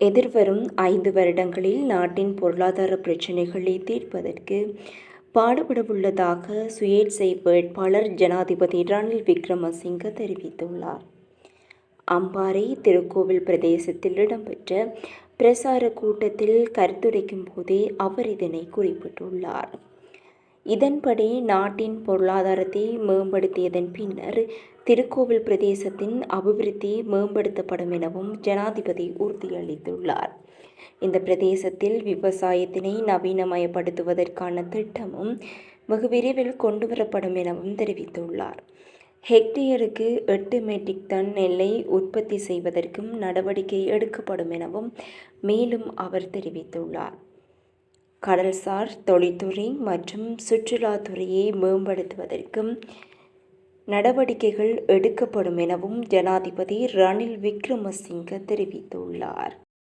எதிர்வரும் ஐந்து வருடங்களில் நாட்டின் பொருளாதார பிரச்சினைகளை தீர்ப்பதற்கு பாடுபடவுள்ளதாக சுயேட்சை வேட்பாளர் ஜனாதிபதி ரணில் விக்ரமசிங்க தெரிவித்துள்ளார். அம்பாறை திருக்கோவில் பிரதேசத்தில் இடம்பெற்ற பிரசார கூட்டத்தில் கருத்துரைக்கும் போதே அவர் இதனை குறிப்பிட்டுள்ளார். இதன்படி நாட்டின் பொருளாதாரத்தை மேம்படுத்தியதன் பின்னர் திருக்கோவில் பிரதேசத்தின் அபிவிருத்தி மேம்படுத்தப்படும் எனவும் ஜனாதிபதி உறுதியளித்துள்ளார். இந்த பிரதேசத்தில் விவசாயத்தினை நவீனமயப்படுத்துவதற்கான திட்டமும் வெகு விரைவில் கொண்டுவரப்படும் எனவும் தெரிவித்துள்ளார். ஹெக்டேயருக்கு எட்டு மெட்ரிக் டன் நெல்லை உற்பத்தி செய்வதற்கும் நடவடிக்கை எடுக்கப்படும் எனவும் மேலும் அவர் தெரிவித்துள்ளார். கடல்சார் தொழில்துறை மற்றும் சுற்றுலாத்துறையை மேம்படுத்துவதற்கும் நடவடிக்கைகள் எடுக்கப்படும் எனவும் ஜனாதிபதி ரணில் விக்ரமசிங்க தெரிவித்துள்ளார்.